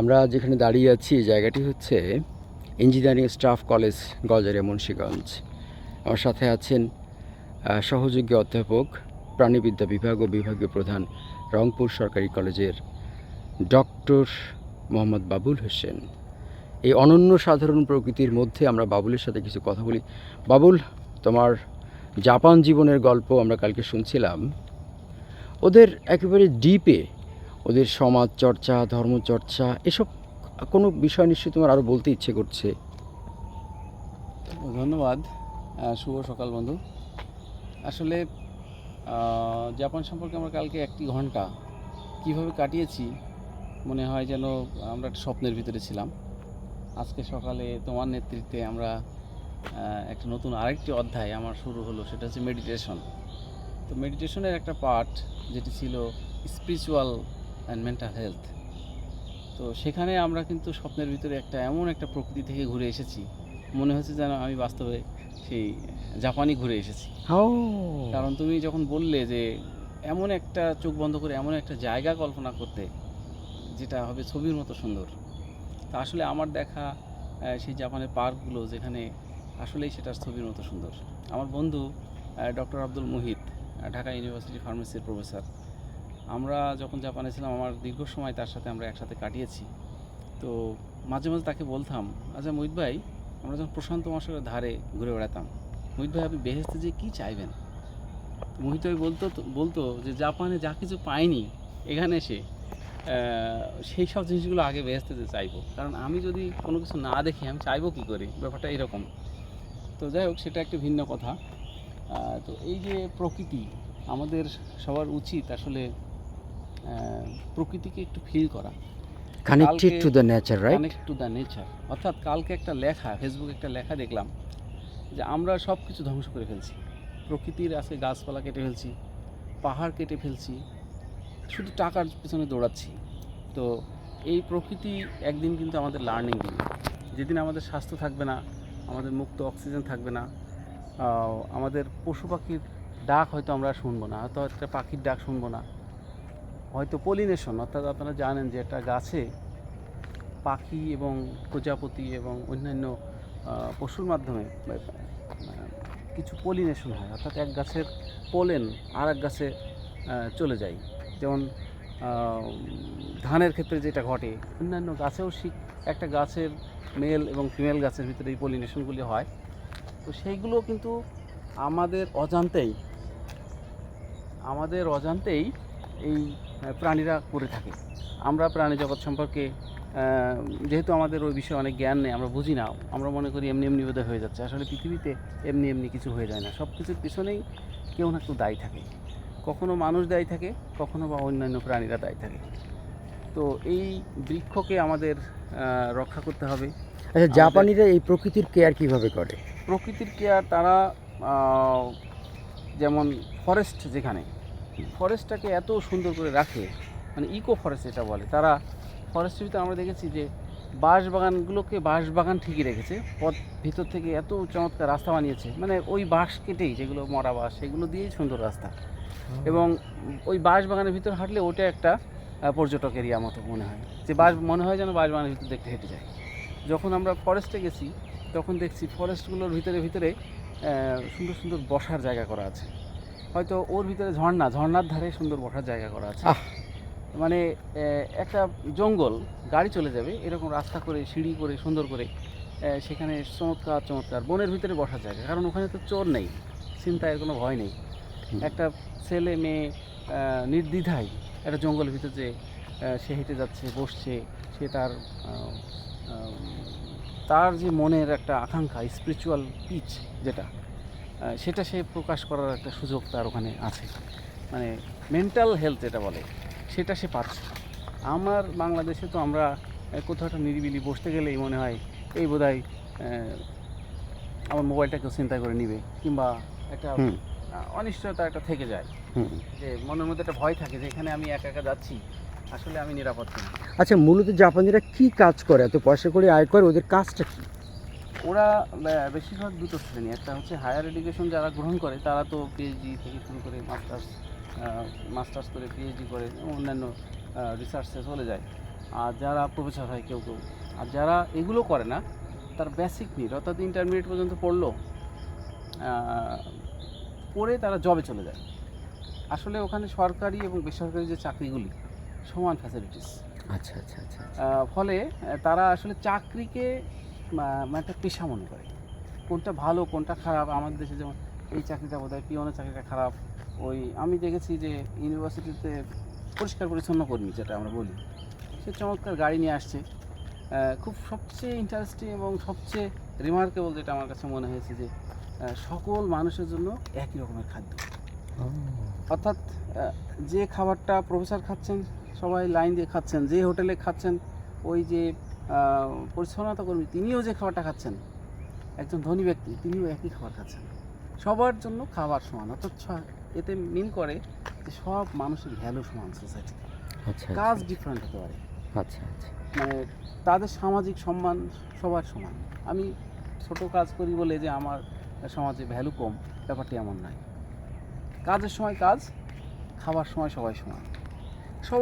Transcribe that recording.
আমরা যেখানে দাঁড়িয়ে আছি জায়গাটি হচ্ছে engineering staff college Gazaria Munshiganj. আমার সাথে আছেন সহযোগী অধ্যাপক, প্রাণীবিদ্যা বিভাগ ও বিভাগীয় প্রধান রংপুর সরকারি কলেজের ডক্টর মোহাম্মদ বাবুল হোসেন। এই অনন্য সাধারণ প্রকৃতির মধ্যে আমরা বাবুলের সাথে কিছু কথা বলি। বাবুল, তোমার জাপান জীবনের গল্প আমরা কালকে শুনছিলাম। ওদের একেবারে ডিপে ওদের সমাজ চর্চা ধর্মচর্চা এসব কোনো বিষয় নিশ্চয়ই তোমার আরও বলতে ইচ্ছে করছে? ধন্যবাদ। শুভ সকাল বন্ধু। আসলে জাপান সম্পর্কে আমরা কালকে একটি ঘণ্টা কীভাবে কাটিয়েছি, মনে হয় যেন আমরা একটা স্বপ্নের ভিতরে ছিলাম। আজকে সকালে তোমার নেতৃত্বে আমরা একটা নতুন আরেকটি অধ্যায় আমার শুরু হলো, সেটা হচ্ছে মেডিটেশন তো মেডিটেশনের একটা পার্ট যেটি ছিল স্পিরিচুয়াল অ্যান্ড মেন্টাল হেলথ তো সেখানে আমরা কিন্তু স্বপ্নের ভিতরে একটা এমন একটা প্রকৃতি থেকে ঘুরে এসেছি। মনে হচ্ছে যেন আমি বাস্তবে সেই জাপানি ঘুরে এসেছি। কারণ তুমি যখন বললে যে এমন একটা চোখ বন্ধ করে এমন একটা জায়গা কল্পনা করতে যেটা হবে ছবির মতো সুন্দর। তা আসলে আমার দেখা সেই জাপানের পার্কগুলো যেখানে আসলেই সেটা ছবির মতো সুন্দর। আমার বন্ধু ডক্টর আব্দুল মুহিত ঢাকা ইউনিভার্সিটি ফার্মেসির প্রফেসর। আমরা যখন জাপানে ছিলাম, আমার দীর্ঘ সময় তার সাথে আমরা একসাথে কাটিয়েছি। তো মাঝে মাঝে তাকে বলতাম আচ্ছা মোহিত ভাই, আমরা যখন প্রশান্ত মহাসাগরের ধারে ঘুরে বেড়াতাম, মোহিত ভাই আপনি বেহেস্তে যে কী চাইবেন? মোহিত ভাই বলতো বলতো যে জাপানে যা কিছু পাইনি, এখানে এসে সেই সব জিনিসগুলো আগে বেহেস্তে যে চাইব। কারণ আমি যদি কোনো কিছু না দেখি, আমি চাইব কী করে? ব্যাপারটা এরকম। তো যাই হোক, সেটা একটা ভিন্ন কথা। তো এই যে প্রকৃতি, আমাদের সবার উচিত আসলে প্রকৃতিকে একটু ফিল করা। Connected to the nature right connect to the nature অর্থাৎ কালকে একটা লেখা ফেসবুকে একটা লেখা দেখলাম যে আমরা সব কিছু ধ্বংস করে ফেলছি। প্রকৃতির আজকে গাছপালা কেটে ফেলছি পাহাড় কেটে ফেলছি শুধু টাকার পিছনে দৌড়াচ্ছি। তো এই প্রকৃতি একদিন কিন্তু আমাদের লার্নিং দিবে। যেদিন আমাদের স্বাস্থ্য থাকবে না আমাদের মুক্ত অক্সিজেন থাকবে না আমাদের পশু পাখির ডাক হয়তো আমরা শুনব না হয়তো একটা পাখির ডাক শুনব না। হয়তো পলিনেশন অর্থাৎ আপনারা জানেন যে একটা গাছে পাখি এবং প্রজাপতি এবং অন্যান্য পশুর মাধ্যমে কিছু পলিনেশন হয়। অর্থাৎ এক গাছের পোলেন আর এক গাছে চলে যায়। যেমন ধানের ক্ষেত্রে যেটা ঘটে, অন্যান্য গাছেও শিখ একটা গাছের মেল এবং ফিমেল গাছের ভিতরে এই পলিনেশনগুলি হয়। তো সেইগুলো কিন্তু আমাদের অজান্তেই আমাদের অজান্তেই এই প্রাণীরা করে থাকে। আমরা প্রাণী জগৎ সম্পর্কে যেহেতু আমাদের ওই বিষয়ে অনেক জ্ঞান নেই আমরা বুঝি না। আমরা মনে করি এমনি এমনি বোধহয় হয়ে যাচ্ছে। আসলে পৃথিবীতে এমনি এমনি কিছু হয়ে যায় না। সব কিছুর পিছনেই কেউ না কেউ দায়ী থাকে। কখনো মানুষ দায়ী থাকে কখনো বা অন্যান্য প্রাণীরা দায়ী থাকে। তো এই বৃক্ষকে আমাদের রক্ষা করতে হবে। আচ্ছা জাপানিরা এই প্রকৃতির কেয়ার কীভাবে করে? প্রকৃতির কেয়ার তারা যেমন ফরেস্ট যেখানে ফরেস্টটাকে এত সুন্দর করে রাখে মানে ইকো ফরেস্ট এটা বলে তারা ফরেস্টের ভিতরে আমরা দেখেছি যে বাঁশ বাগানগুলোকে বাঁশ বাগান ঠিকই রেখেছে পথ ভিতর থেকে এত চমৎকার রাস্তা বানিয়েছে মানে ওই বাঁশ কেটেই যেগুলো মরা বাঁশ সেগুলো দিয়েই সুন্দর রাস্তা। এবং ওই বাঁশ বাগানের ভিতর হাঁটলে ওটা একটা পর্যটক এরিয়া মতো মনে হয় যে বাঁশ মনে হয় যেন বাঁশ বাগানের ভিতর দেখতে হেঁটে যায়। যখন আমরা ফরেস্টে গেছি তখন দেখছি ফরেস্টগুলোর ভিতরে ভিতরে সুন্দর সুন্দর বসার জায়গা করা আছে। হয়তো ওর ভিতরে ঝর্ণা ঝর্ণার ধারে সুন্দর বসার জায়গা করা আছে। মানে একটা জঙ্গল গাড়ি চলে যাবে এরকম রাস্তা করে সিঁড়ি করে সুন্দর করে সেখানে চমৎকার চমৎকার বনের ভিতরে বসার জায়গা কারণ ওখানে তো চোর নেই চিন্তায় কোনো ভয় নেই। একটা ছেলে মেয়ে নির্দ্বিধায় একটা জঙ্গলের ভিতরে যে সে হেঁটে যাচ্ছে বসছে সে তার তার যে মনের একটা আকাঙ্ক্ষা স্পিরিচুয়াল পিচ যেটা সেটা সে প্রকাশ করার একটা সুযোগ তার ওখানে আছে। মানে মেন্টাল হেলথ যেটা বলে সেটা সে পাচ্ছে। আমার বাংলাদেশে তো আমরা কোথাও একটা নিরিবিলি বসতে গেলেই মনে হয় এই বোধ হয় আমার মোবাইলটা কেউ চিন্তা করে নিবে কিংবা একটা অনিশ্চয়তা একটা থেকে যায়। যে মনের মধ্যে একটা ভয় থাকে যে এখানে আমি একা একা যাচ্ছি আসলে আমি নিরাপদ আচ্ছা মূলত জাপানিরা কি কাজ করে? এত পয়সা করে আয় করে ওদের কাজটা কি? ওরা বেশিরভাগ দুটো শ্রেণি। একটা হচ্ছে হায়ার এডুকেশন যারা গ্রহণ করে তারা তো পিএইচডি থেকে শুরু করে মাস্টার্স মাস্টার্স করে পিএইচডি করে অন্যান্য রিসার্চে চলে যায়। আর যারা প্রফেসর হয় কেউ কেউ। আর যারা এগুলো করে না তার বেসিক নিড অর্থাৎ ইন্টারমিডিয়েট পর্যন্ত পড়ল পড়ে তারা জবে চলে যায়। আসলে ওখানে সরকারি এবং বেসরকারি যে চাকরিগুলি সমান ফ্যাসিলিটিস আচ্ছা আচ্ছা আচ্ছা ফলে তারা আসলে চাকরিকে মানে একটা পেশা মনে করে। কোনটা ভালো, কোনটা খারাপ? আমাদের দেশে যেমন এই চাকরিটা বোধ হয় পিওনের চাকরিটা খারাপ। ওই আমি দেখেছি যে ইউনিভার্সিটিতে পরিষ্কার পরিচ্ছন্ন কর্মী যেটা আমরা বলি, সে চমৎকার গাড়ি নিয়ে আসছে। খুব সবচেয়ে ইন্টারেস্টিং এবং সবচেয়ে রিমার্কেবল যেটা আমার কাছে মনে হয়েছে যে সকল মানুষের জন্য একই রকমের খাদ্য। অর্থাৎ যে খাবারটা প্রফেসর খাচ্ছেন, সবাই লাইন দিয়ে খাচ্ছেন, যে হোটেলে খাচ্ছেন, ওই যে পরিচ্ছন্নতা কর্মী তিনিও যে খাবারটা খাচ্ছেন একজন ধনী ব্যক্তি তিনিও একই খাবার খাচ্ছেন। সবার জন্য খাবার সমান অর্থাৎ এতে মিন করে যে সব মানুষের ভ্যালু সমান সোসাইটি আচ্ছা কাজ ডিফারেন্ট হতে পারে। আচ্ছা আচ্ছা। মানে তাদের সামাজিক সম্মান সবার সমান। আমি ছোট কাজ করি বলে যে আমার সমাজে ভ্যালু কম ব্যাপারটি এমন নয়। কাজের সময় কাজ খাবার সময় সবাই সমান।